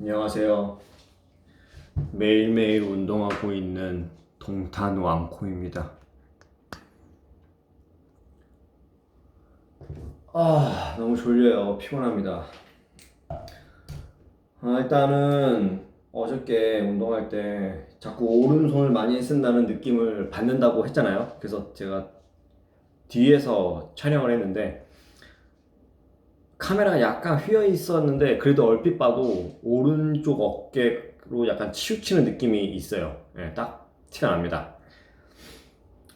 안녕하세요. 매일매일 운동하고 있는 동탄 왕코입니다. 아, 너무 졸려요. 피곤합니다. 아, 일단은 어저께 운동할 때 자꾸 오른손을 많이 쓴다는 느낌을 받는다고 했잖아요. 그래서 제가 뒤에서 촬영을 했는데 카메라가 약간 휘어 있었는데 그래도 얼핏 봐도 오른쪽 어깨로 약간 치우치는 느낌이 있어요. 예, 딱 티가 납니다.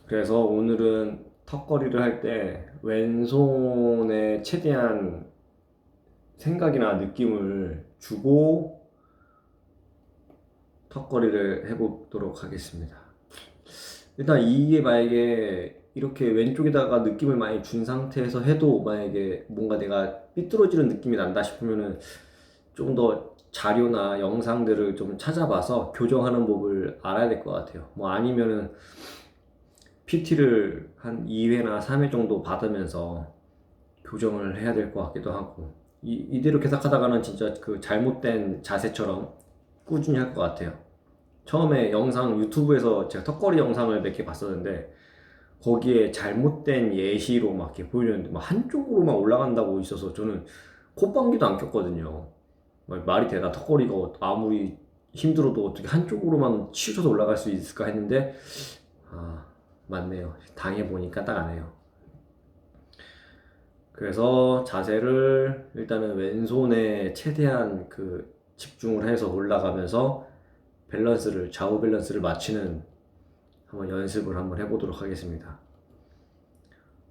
그래서 오늘은 턱걸이를 할 때 왼손에 최대한 생각이나 느낌을 주고 턱걸이를 해보도록 하겠습니다. 일단 이게 만약에 이렇게 왼쪽에다가 느낌을 많이 준 상태에서 해도 만약에 뭔가 내가 삐뚤어지는 느낌이 난다 싶으면은 좀 더 자료나 영상들을 좀 찾아봐서 교정하는 법을 알아야 될 것 같아요. 뭐 아니면은 PT를 한 2회나 3회 정도 받으면서 교정을 해야 될 것 같기도 하고 이, 이대로 계속 하다가는 진짜 그 잘못된 자세처럼 꾸준히 할 것 같아요. 처음에 영상 유튜브에서 제가 턱걸이 영상을 몇 개 봤었는데 거기에 잘못된 예시로 막 이렇게 보이는데 막 한쪽으로만 올라간다고 있어서 저는 콧방귀도 안 꼈거든요. 막 말이 되나 턱걸이가 아무리 힘들어도 어떻게 한쪽으로만 치우쳐서 올라갈 수 있을까 했는데 아 맞네요. 당해 보니까 딱 아네요. 그래서 자세를 일단은 왼손에 최대한 그 집중을 해서 올라가면서 밸런스를 좌우 밸런스를 맞추는 한번 연습을 한번 해보도록 하겠습니다.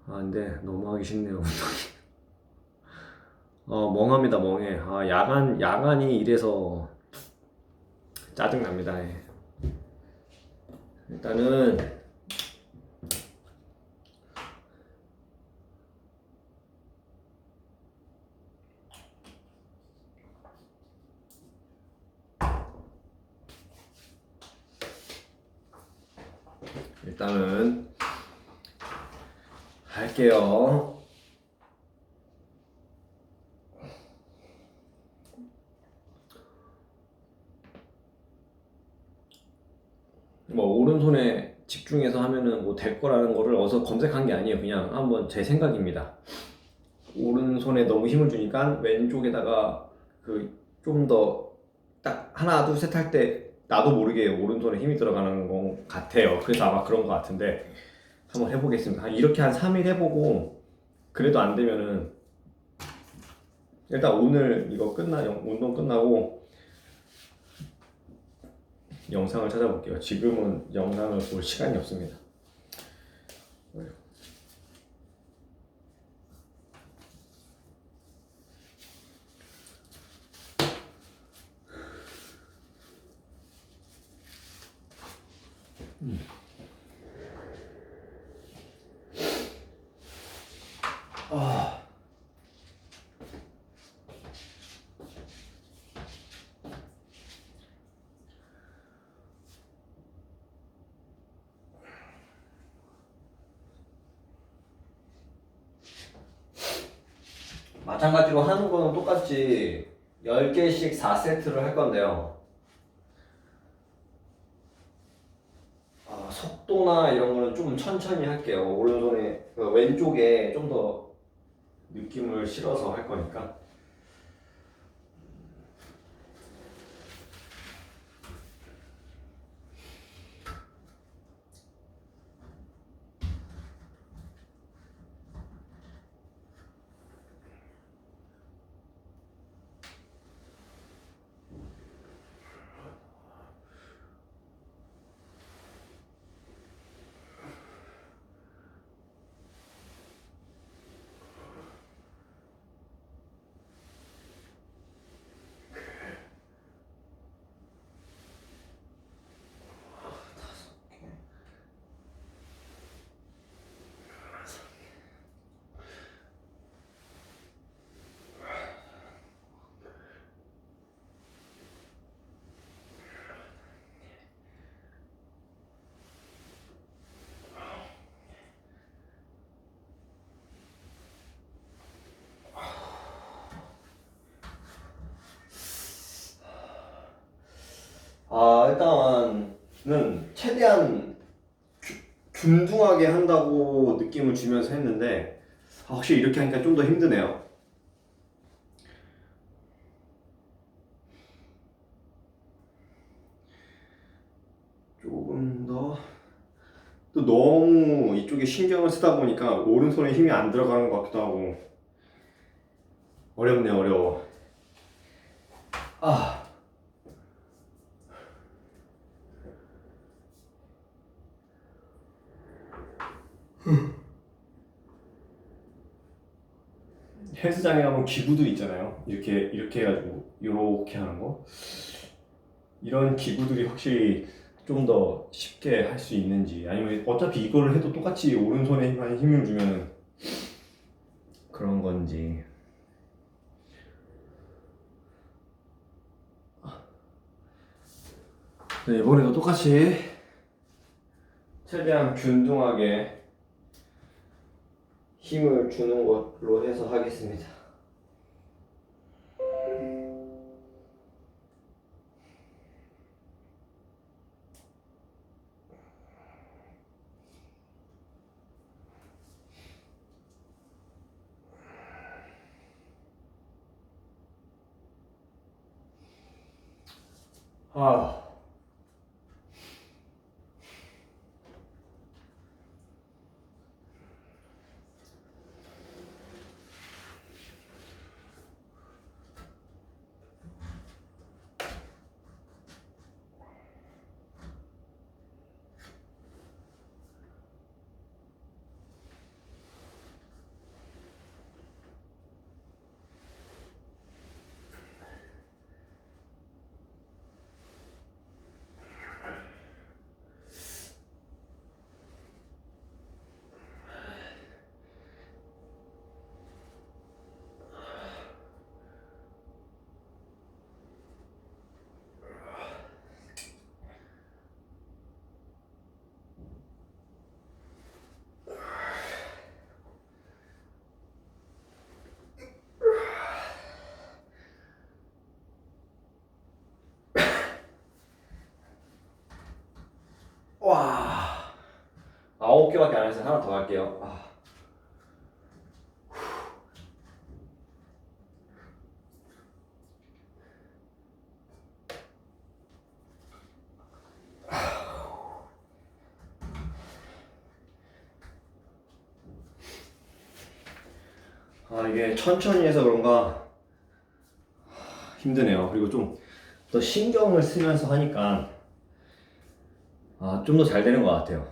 아 근데 너무 하기 싫네요 운동이. 어 멍합니다 멍해. 아 야간 야간이 이래서 짜증 납니다. 예. 일단은 할게요. 뭐 오른손에 집중해서 하면은 뭐 될 거라는 거를 어서 검색한 게 아니에요. 그냥 한번 제 생각입니다. 오른손에 너무 힘을 주니까 왼쪽에다가 그 좀 더 딱 하나 둘 셋 할 때 나도 모르게 오른손에 힘이 들어가는 것 같아요. 그래서 아마 그런 것 같은데 한번 해보겠습니다. 한 이렇게 한 3일 해보고 그래도 안 되면은 일단 오늘 이거 끝나 영- 운동 끝나고 영상을 찾아볼게요. 지금은 영상을 볼 시간이 없습니다. 마찬가지로 하는 거는 똑같이 10개씩 4세트를 할 건데요. 아, 속도나 이런 거는 좀 천천히 할게요. 오른손에, 그 왼쪽에 좀 더 느낌을 실어서 할 거니까. 일단은 최대한 규, 균등하게 한다고 느낌을 주면서 했는데 아, 확실히 이렇게 하니까 좀 더 힘드네요. 조금 더 또 너무 이쪽에 신경을 쓰다 보니까 오른손에 힘이 안 들어가는 것 같기도 하고. 어렵네 어려워. 아. 헬스장에 가면 기구도 있잖아요. 이렇게 이렇게 해가지고 이렇게 하는 거. 이런 기구들이 확실히 좀 더 쉽게 할 수 있는지 아니면 어차피 이거를 해도 똑같이 오른손에 힘- 힘을 주면 그런 건지. 네, 이번에도 똑같이 최대한 균등하게 힘을 주는 걸로 해서 하겠습니다. 아. 와. 아홉 개밖에 안 해서 하나 더 할게요. 아. 아 이게 천천히 해서 그런가 힘드네요. 그리고 좀 더 신경을 쓰면서 하니까 아, 좀 더 잘 되는 것 같아요.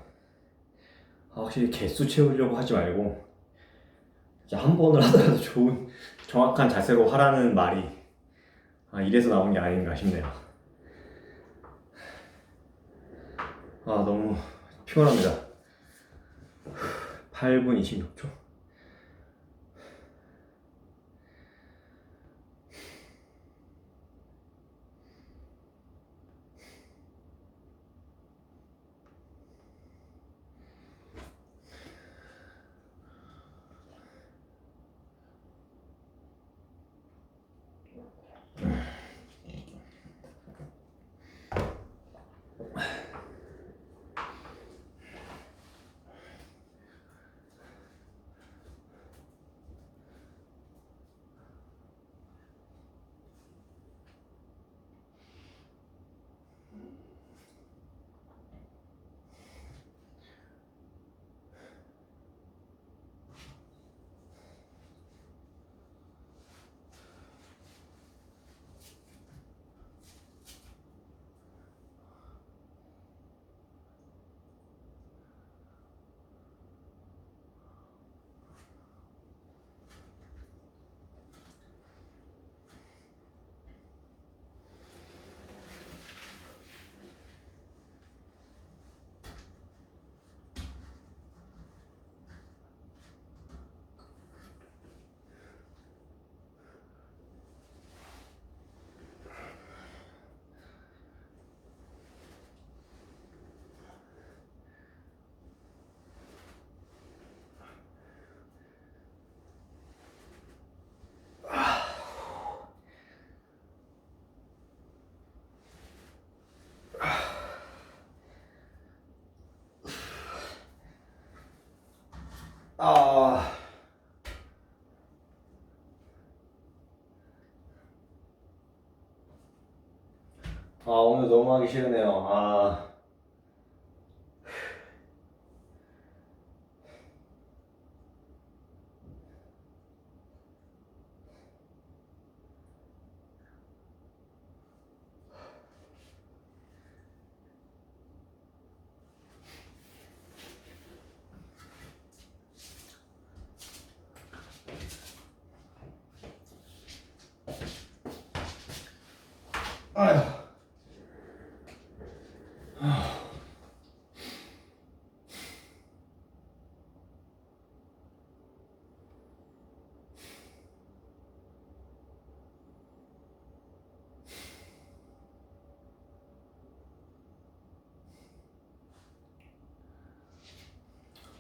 아, 확실히 개수 채우려고 하지 말고 한 번을 하더라도 좋은 정확한 자세로 하라는 말이 아, 이래서 나온 게 아닌가 싶네요. 아, 너무 피곤합니다. 8분 26초. 아, 아 오늘 너무 하기 싫으네요. 아. 아휴.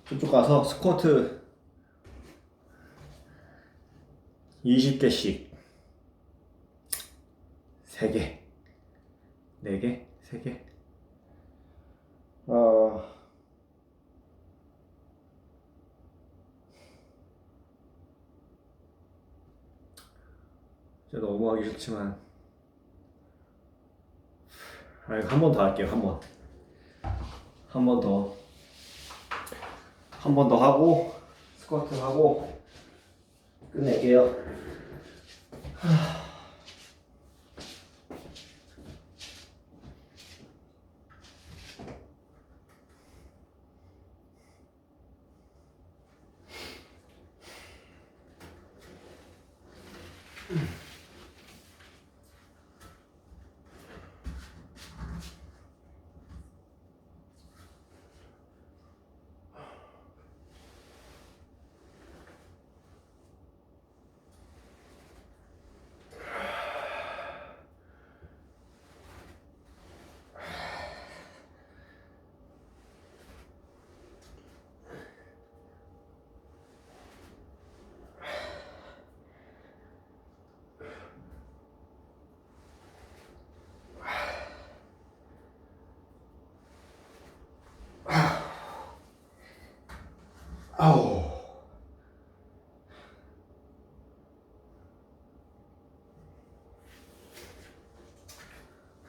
저쪽 가서 스쿼트 20개씩 3개 4개? 3개? 어... 진짜 너무 하기 싫지만. 아 이거 한 번 더 할게요 한 번. 한 번 더. 한 번 더 하고 스쿼트 하고 끝낼게요 아우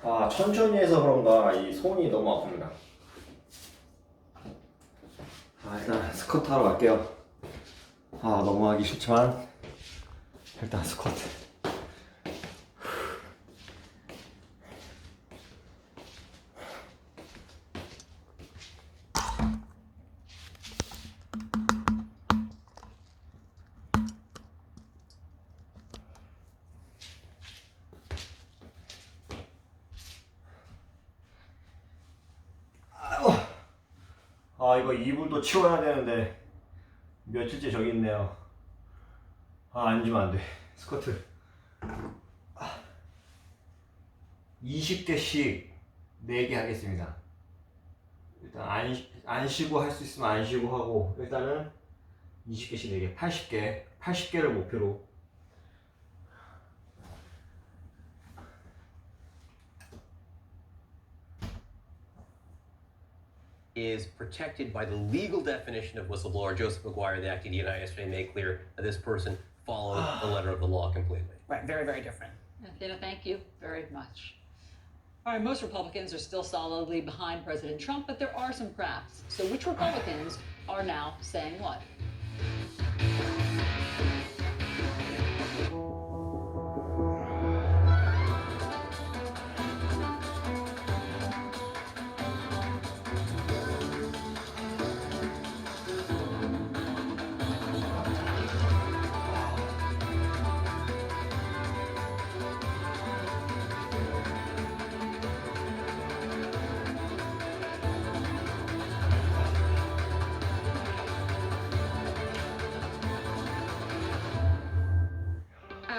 아 천천히 해서 그런가 이 손이 너무 아픕니다. 아 일단 스쿼트 하러 갈게요. 아 너무 하기 싫지만 일단 스쿼트 아 이거 이불도 치워야 되는데 며칠째 저기 있네요. 아 앉으면 안돼. 스쿼트. 아, 20개씩 4개 하겠습니다. 일단 안, 쉬- 안 쉬고 할 수 있으면 안 쉬고 하고 일단은 20개씩 4개 80개 80개를 목표로 is protected by the legal definition of whistleblower. Joseph McGuire, the acting DNI yesterday, made clear that this person followed ah. the letter of the law completely. Right, very, very different. Athena, thank you very much. All right, most Republicans are still solidly behind President Trump, but there are some cracks. So, which Republicans are now saying what?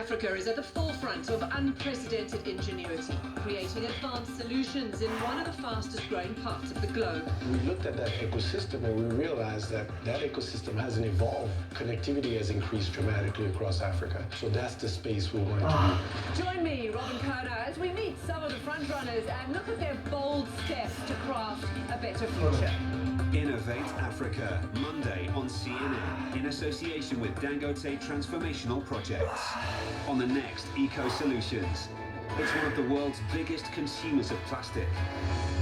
Africa is at the forefront of unprecedented ingenuity, creating advanced solutions in one of the fastest growing parts of the globe. We looked at that ecosystem and we realized that that ecosystem hasn't evolved. Connectivity has increased dramatically across Africa. So that's the space we want to be. Join me, Robin Kerner, as we meet some of the frontrunners and look at their bold steps to craft a better future. Innovate Africa, Monday on CNN, in association with Dangote Transformational Projects. On the next Eco Solutions. It's one of the world's biggest consumers of plastic.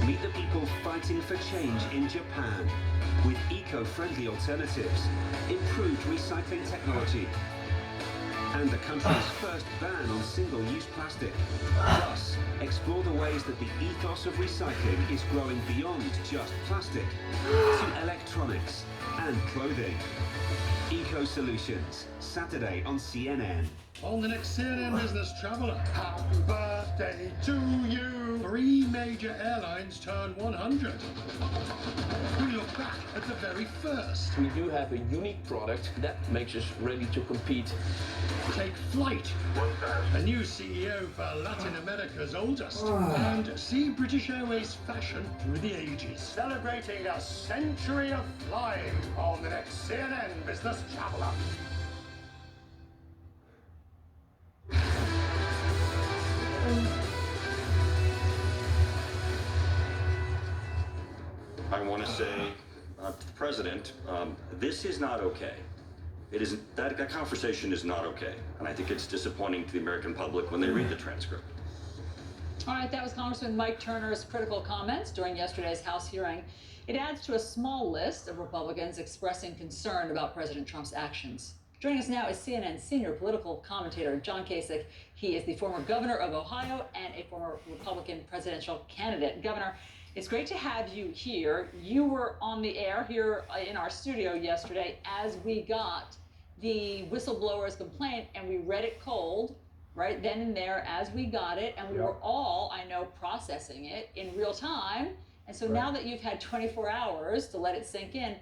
Meet the people fighting for change in Japan with eco-friendly alternatives, improved recycling technology, and the country's first ban on single-use plastic. Plus, explore the ways that the ethos of recycling is growing beyond just plastic to electronics and clothing. Eco Solutions, Saturday on CNN. On the next CNN Business Traveller, happy birthday to you! Three major airlines turn 100. The very first. We do have a unique product that makes us ready to compete. Take flight. A new CEO for Latin America's oldest. Ah. And see British Airways fashion through the ages. Celebrating a century of flying on the next CNN Business Traveller. I want to say uh, to the president, um, this is not okay. It is that, that conversation is not okay, and I think it's disappointing to the American public when they read the transcript. All right, that was Congressman Mike Turner's critical comments during yesterday's House hearing. It adds to a small list of Republicans expressing concern about President Trump's actions. Joining us now is CNN senior political commentator John Kasich. He is the former governor of Ohio and a former Republican presidential candidate. Governor, it's great to have you here. You were on the air here uh, in our studio yesterday as we got the whistleblower's complaint and we read it cold right then and there as we got it. And we were all i know processing it in real time. And so now that you've had 24 hours to let it sink in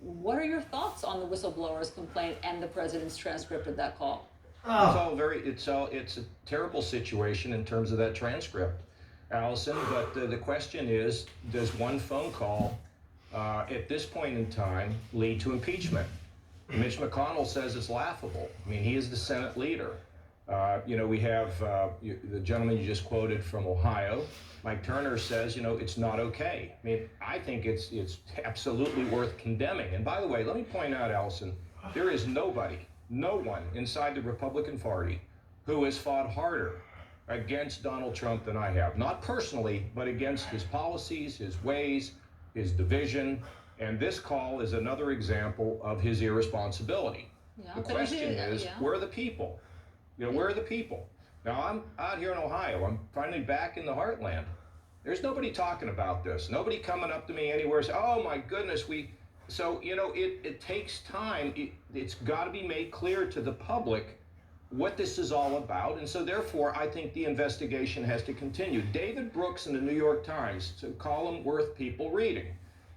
what are your thoughts on the whistleblower's complaint and the president's transcript of that call? It's all very, it's all, it's a terrible situation in terms of that transcript, Allison. But the, the question is, does one phone call, uh, at this point in time, lead to impeachment? Mitch McConnell says it's laughable. I mean, he is the Senate leader. Uh, you know, we have uh, you, the gentleman you just quoted from Ohio, Mike Turner says, you know, it's not okay. I mean, I think it's it's absolutely worth condemning. And by the way, let me point out, Allison, there is nobody, no one inside the Republican Party who has fought harder against Donald Trump than I have. Not personally, but against his policies, his ways, his division. And this call is another example of his irresponsibility. yeah The question is, yeah. where are the people? You know, where are the people? Now, I'm out here in Ohio. I'm finally back in the heartland. There's nobody talking about this. Nobody coming up to me anywhere saying, oh my goodness, we. So, you know, it, it takes time. It, it's got to be made clear to the public what this is all about. And so, therefore, I think the investigation has to continue. David Brooks in the New York Times, a column worth people reading.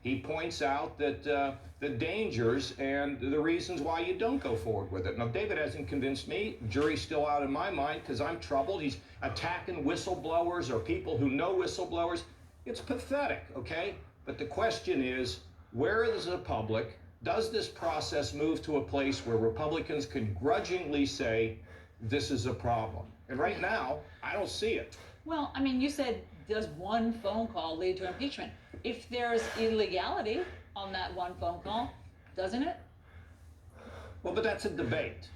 He points out that uh, the dangers and the reasons why you don't go forward with it. Now, David hasn't convinced me. Jury's still out in my mind because I'm troubled. He's attacking whistleblowers or people who know whistleblowers. It's pathetic, okay? But the question is where is the public? Does this process move to a place where Republicans can grudgingly say, this is a problem? And right now, I don't see it. well i mean you said does one phone call lead to impeachment if there's illegality on that one phone call doesn't it Well, but that's a debate.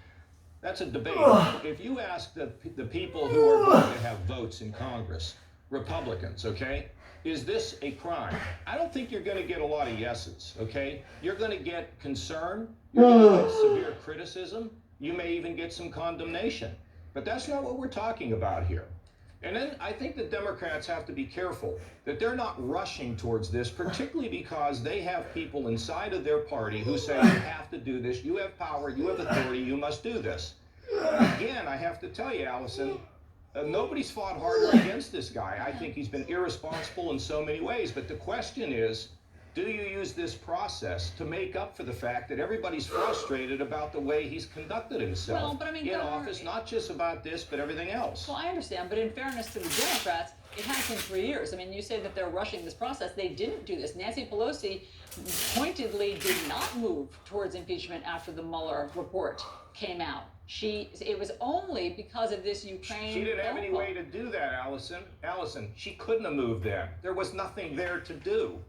That's a debate. if you ask the, the people who are going to have votes in Congress, Republicans, okay, is this a crime? I don't think you're going to get a lot of yeses, okay? You're going to get concern, you're going to get severe criticism, you may even get some condemnation. But that's not what we're talking about here. And then I think the Democrats have to be careful that they're not rushing towards this, particularly because they have people inside of their party who say, you have to do this, you have power, you have authority, you must do this. Again, I have to tell you, Allison, uh, nobody's fought harder against this guy. I think he's been irresponsible in so many ways. But the question is, do you use this process to make up for the fact that everybody's frustrated about the way he's conducted himself Well, but I mean, in Governor, office, not just about this, but everything else? Well, I understand, but in fairness to the Democrats, it has been three years. I mean, you say that they're rushing this process. They didn't do this. Nancy Pelosi pointedly did not move towards impeachment after the Mueller report came out. She, it was only because of this Ukraine. She didn't have any way to do that, Allison. Allison, she couldn't have moved then. There was nothing there to do.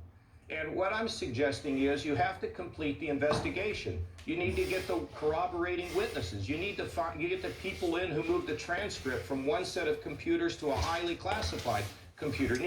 And what I'm suggesting is you have to complete the investigation. You need to get the corroborating witnesses. You need to find, you get the people in who moved the transcript from one set of computers to a highly classified computer.